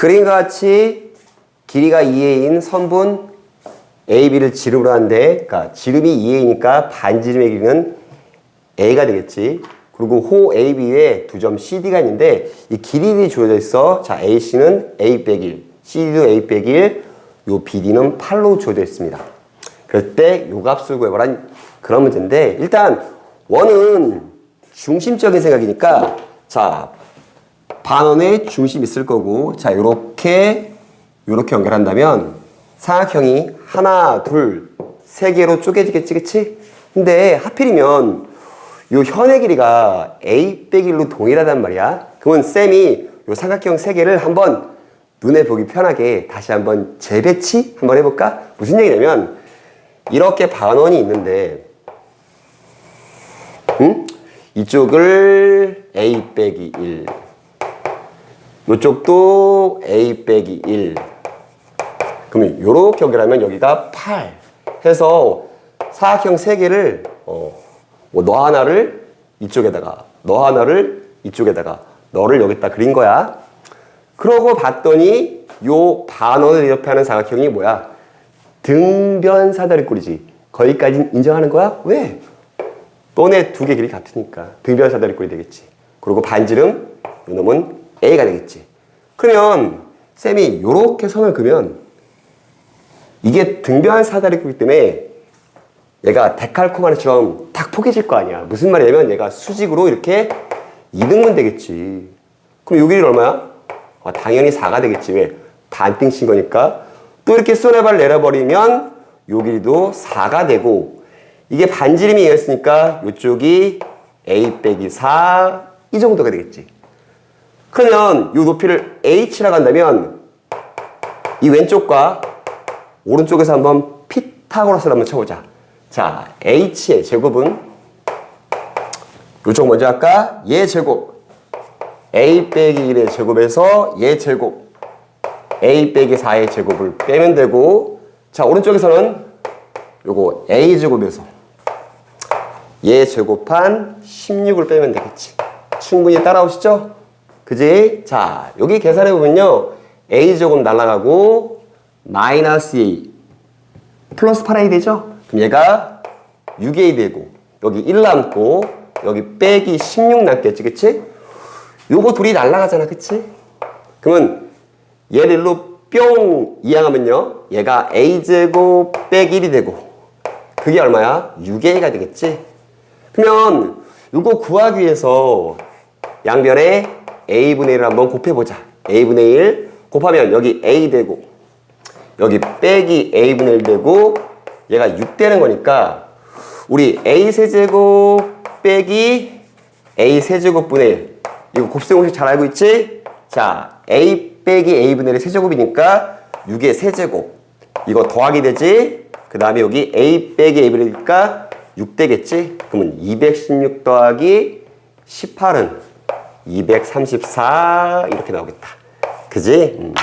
그림과 같이 길이가 2a인 선분 AB를 지름으로 하는데 그러니까 지름이 2a니까 반지름의 길이는 a가 되겠지. 그리고 호 AB에 두 점 CD가 있는데 이 길이들이 주어져 있어. 자, AC는 A 빼기 1, CD도 A 빼기 1, 요 BD는 8로 주어져 있습니다. 그럴 때 요 값을 구해보란 그런 문제인데 일단 원은 중심적인 생각이니까 자, 반원의 중심 있을 거고 자, 요렇게 요렇게 연결한다면 삼각형이 하나, 둘, 세 개로 쪼개지겠지, 그치? 근데 하필이면 요 현의 길이가 a 빼기 1로 동일하단 말이야. 그러면 쌤이 요 삼각형 세 개를 한번 눈에 보기 편하게 다시 한번 재배치 한번 해볼까? 무슨 얘기냐면 이렇게 반원이 있는데 응? 이쪽을 a 빼기 1 이쪽도 a 빼기 1 그러면 요렇게 연결하면 여기가 8 해서 사각형 세 개를 어, 뭐너 하나를 이쪽에다가 너 하나를 이쪽에다가 너를 여기다 그린 거야. 그러고 봤더니 요 반원을 옆에하는 사각형이 뭐야? 등변 사다리꼴이지. 거기까지 인정하는 거야? 왜? 너네 두 개 길이 같으니까 등변 사다리꼴이 되겠지. 그리고 반지름 요 놈은 A가 되겠지. 그러면 쌤이 요렇게 선을 그면 이게 등변 사다리꼴이기 때문에 얘가 데칼코마니처럼 탁 포개질 거 아니야. 무슨 말이냐면 얘가 수직으로 이렇게 이등분 되겠지. 그럼 요 길이 얼마야? 아, 당연히 4가 되겠지. 왜? 반띵 친 거니까. 또 이렇게 손해발 내려버리면 요 길이도 4가 되고 이게 반지름이 이었으니까 이쪽이 a 빼기 4 이 정도가 되겠지. 그러면 요 높이를 h라고 한다면 이 왼쪽과 오른쪽에서 한번 피타고라스를 한번 쳐보자. 자, h의 제곱은 이쪽 먼저 할까? 얘 제곱 a 빼기 1의 제곱에서 얘 제곱 a 빼기 4의 제곱을 빼면 되고 자 오른쪽에서는 요거 a 제곱에서 얘 제곱한 16을 빼면 되겠지 충분히 따라오시죠? 그지? 자 여기 계산해 보면요 a 제곱 날라가고 마이너스 2 플러스 8a 되죠? 그럼 얘가 6a 되고 여기 1 남고 여기 빼기 16 남겠지 그치? 요거 둘이 날라가잖아 그치? 그러면 얘를 일로 뿅 이항하면요 얘가 a제곱 빼기 1이 되고 그게 얼마야? 6a가 되겠지? 그러면 요거 구하기 위해서 양변에 a분의 1을 한번 곱해보자 a분의 1 곱하면 여기 a 되고 여기 빼기 a분의 1 되고 얘가 6 되는 거니까 우리 a 세제곱 빼기 a 세제곱분의 1 이거 곱셈 공식 잘 알고 있지? 자 a 빼기 a분의 1의 세제곱이니까 6의 세제곱 이거 더하기 되지? 그 다음에 여기 a 빼기 a분의 1이니까 6 되겠지? 그러면 216 더하기 18은 234 이렇게 나오겠다 그지? 음.